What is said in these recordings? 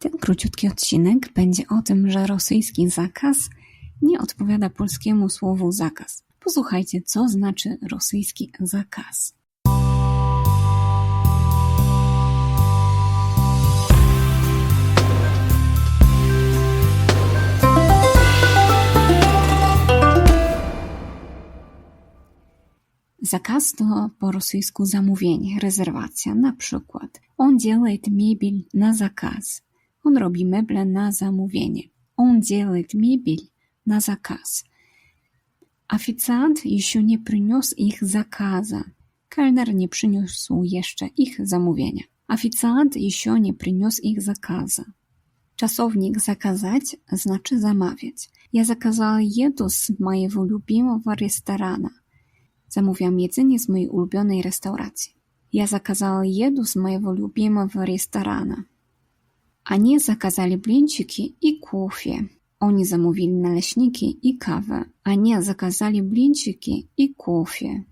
Ten króciutki odcinek będzie o tym, że rosyjski zakaz nie odpowiada polskiemu słowu zakaz. Posłuchajcie, co znaczy rosyjski zakaz. Zakaz to po rosyjsku zamówienie, rezerwacja. Na przykład, on делает мебель na zakaz. On robi meble na zamówienie. Он делает мебель на заказ. Oficjant jeszcze nie przyniósł ich zakaza. Kelner nie przyniósł jeszcze ich zamówienia. Oficjant jeszcze nie przyniósł ich zakaza. Czasownik zakazać znaczy zamawiać. Ja zaказала еду z mojego любимого ресторана. Zamówiłam jedzenie z mojej ulubionej restauracji. Я заказала еду с моего любимого ресторана. Они заказали блинчики и кофе. Oni zamówili naleśniki i kawę. Они заказали блинчики и кофе.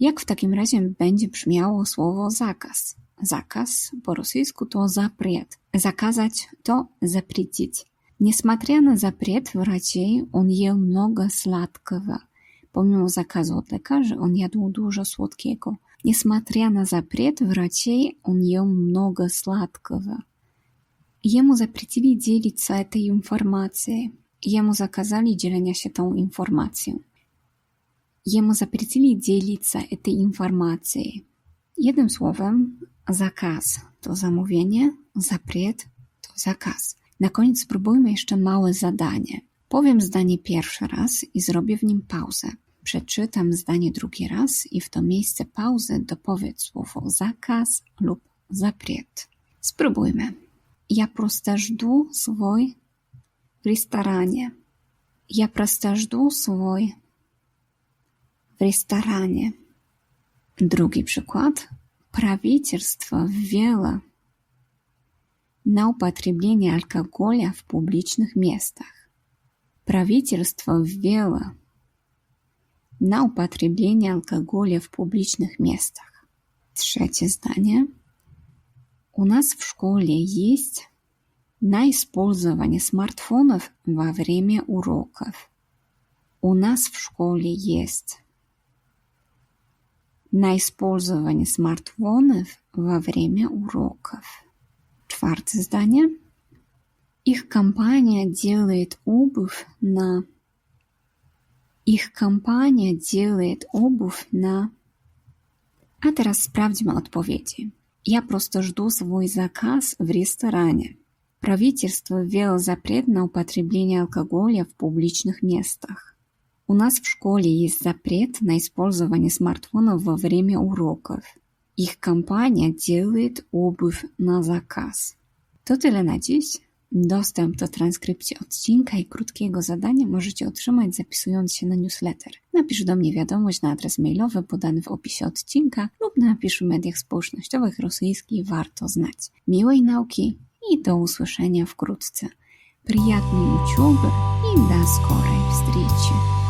Jak w takim razie będzie brzmiało słowo zakaz? Zakaz po rosyjsku to запрет. Заказать to запретить. Несмотря на запрет врачей, он ел много сладкого. Pomimo zakazu od lekarzy, on jadł dużo słodkiego. Несмотря на запрет врачей, он ел много сладкого. Jemu zapretili dzielić się tej informacji. Jemu zakazali dzielenia się tą informacją. Jemu zapretili dzielić się tej informacji. Jednym słowem, zakaz to zamówienie, zapriet to zakaz. Na koniec spróbujmy jeszcze małe zadanie. Powiem zdanie pierwszy raz i zrobię w nim pauzę. Przeczytam zdanie drugi raz i w to miejsce pauzy dopowiedz słowo zakaz lub zapriet. Spróbujmy. Я просто жду свой в ресторане. Я просто жду свой w restauranie. Drugi przykład. Prawicielstwo wwiela na употребление alkohola w publicznych miejscach. Prawicielstwo wwiela na употребление alkohola w publicznych miejscach. Trzecie zdanie. У нас в школе есть на использование смартфонов во время уроков. У нас в школе есть на использование смартфонов во время уроков. Czwarte zdanie. Их компания делает обувь на... Их компания делает обувь на... A teraz sprawdźmy odpowiedzi. Я просто жду свой заказ в ресторане. Правительство ввело запрет на употребление алкоголя в публичных местах. У нас в школе есть запрет на использование смартфонов во время уроков. Ich компания делает обувь на. To tyle na dziś. Dostęp do transkrypcji odcinka i krótkiego zadania możecie otrzymać zapisując się na newsletter. Napisz do mnie wiadomość na adres mailowy podany w opisie odcinka lub napisz w mediach społecznościowych rosyjski warto znać. Miłej nauki i do usłyszenia wkrótce. Приятной учебы и до скорой встречи!